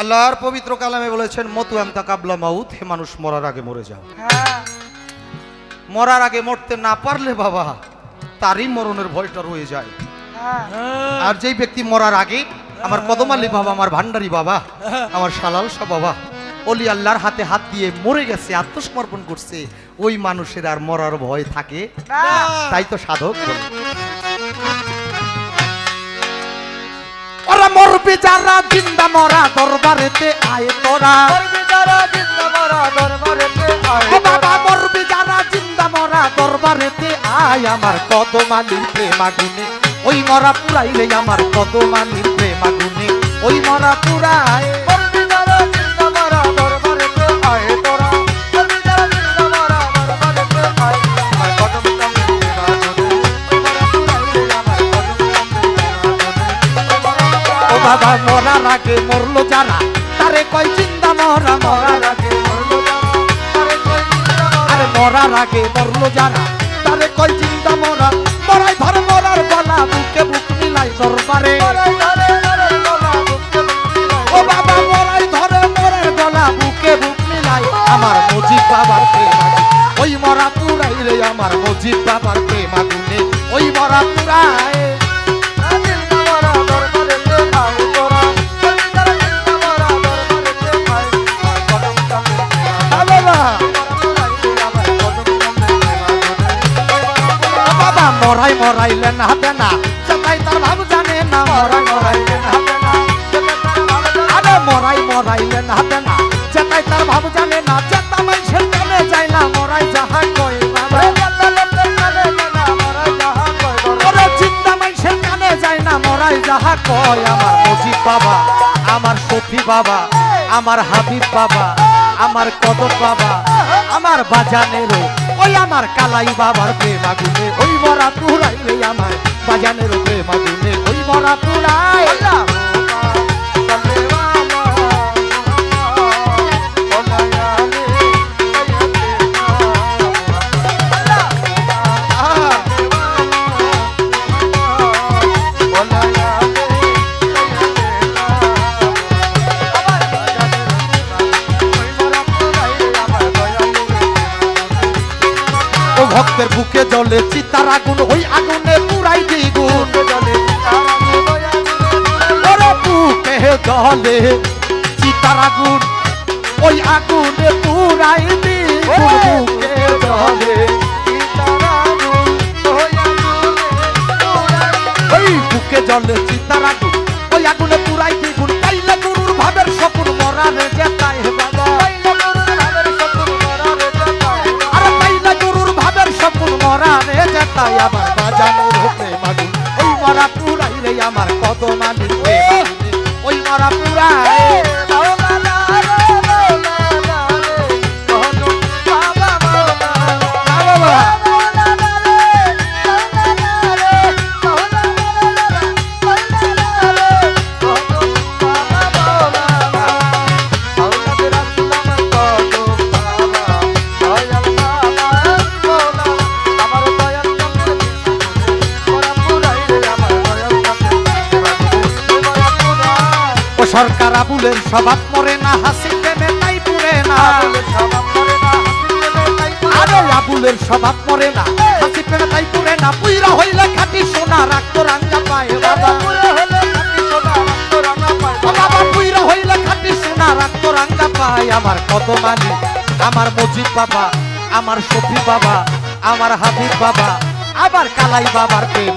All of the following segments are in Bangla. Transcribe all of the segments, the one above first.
আল্লাহর পবিত্র কালামে বলেছেন মতু আমতা কাবলা মাউত হে মানুষ মরার আগে মরে যাও। হ্যাঁ। মরার আগে মরতে না পারলে বাবা তারই মরণের ভয়টা রয়ে যায়। হ্যাঁ। আর যেই ব্যক্তি মরার আগে আমার কদমালি বাবা আমার ভান্ডারি বাবা আমার সালাল শাহ বাবা অলি আল্লাহর হাতে হাত দিয়ে মরে গেছে আত্মসমর্পণ করছে ওই মানুষের আর মরার ভয় থাকে। তাই তো সাধক। মরবে যারা জিন্দা মরা দরবারেতে আয় তোরা। যারা জিন্দা মরা দরবারেতে আয় বাবা মরবি যারা জিন্দা মরা দরবারেতে আয় আমার কদমালির প্রেম আগুনে ওই মরা পুরাইলে আমার কদমালির প্রেম আগুনে ওই মরা পুরায় বাবা মরার আগে মরলো যারা? তারে কয় জিন্দা মরা মরার আগে মরলো আরে মরার আগে মরলো যারা? তারে কয় জিন্দা মরা মরাই ধর মরার গলা বুকে বুক মিলাই দরবারে। ও বাবা মরাই ধরে মরার গলা বুকে বুক মিলাই। আমার মজিদ বাবার প্রেম। ওই মরা পুরাই রে আমার মজিদ বাবার প্রেম আগুনে। ওই মরা পুরায় মরাই মরাইলেন হাতে না চাতাই তার ভাব জানে না, মরাই মরাইলেন হাতে না আরে মরাই মরাইলেন হাতে না চেতাই তার ভাব জানে না চেতা মানুষের কানে যায় না, মরাই যাহা না, মরাই যাহা কয়। আমার মজিদ বাবা, আমার সফি বাবা, আমার হাবিব বাবা। আমার কত বাবা? আমার বাজানের ওই আমার কালাই বাবার প্রেম আগুনে, ওই মরা তুরাই আমার বাজানের প্রেম আগুনে, ওই মরা পুরাই ভক্তের বুকে জলে চিতার আগুন ওই আগুনে পুরাই দ্বিগুণ। ওরে বুকে জলে চিতার আগুন ওই আগুনে পুরাই দ্বিগুণ। বুকে জ্বলে ওই মরা আবুলের স্বভাব মরে না হাসি প্রেমে তাই পুরে না। আরে আবুলের স্বভাব মরে না হাসি প্রেমে তাই পুরে না। পুইরা হইলে খাটি সোনা রাখতো রাঙ্গা পায় বাবা ও বাবা পুইরা হইলে খাটি সোনা রাখতো রাঙ্গা পায়। আমার কত মানি? আমার মজিদ বাবা আমার শফি বাবা আমার হাবিব বাবা আবার কালাই বাবার প্রেম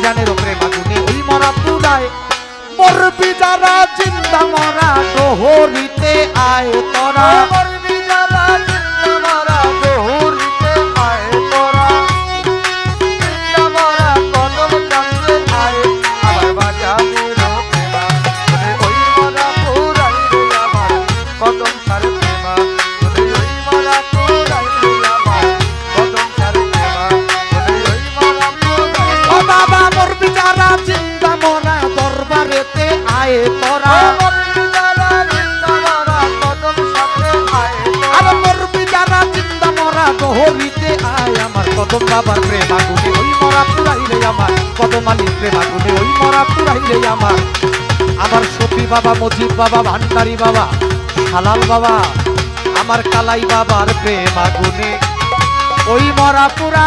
আমার বাজানের বাগুনে ওই মরা পুরাই মরবি যারা চিন্তা মরা ডহরিতে আয় তোরা। কদম বাবার প্রেম আগুনে ওই মরা পুরাইলে আমার। কদম আলীর প্রেম আগুনে ওই মরা পুরাইলে আমার। আমার সফি বাবা মজিব বাবা, ভান্ডারি বাবা হালাল বাবা, আমার কালাই বাবার প্রেম আগুনে ওই মরা পুরা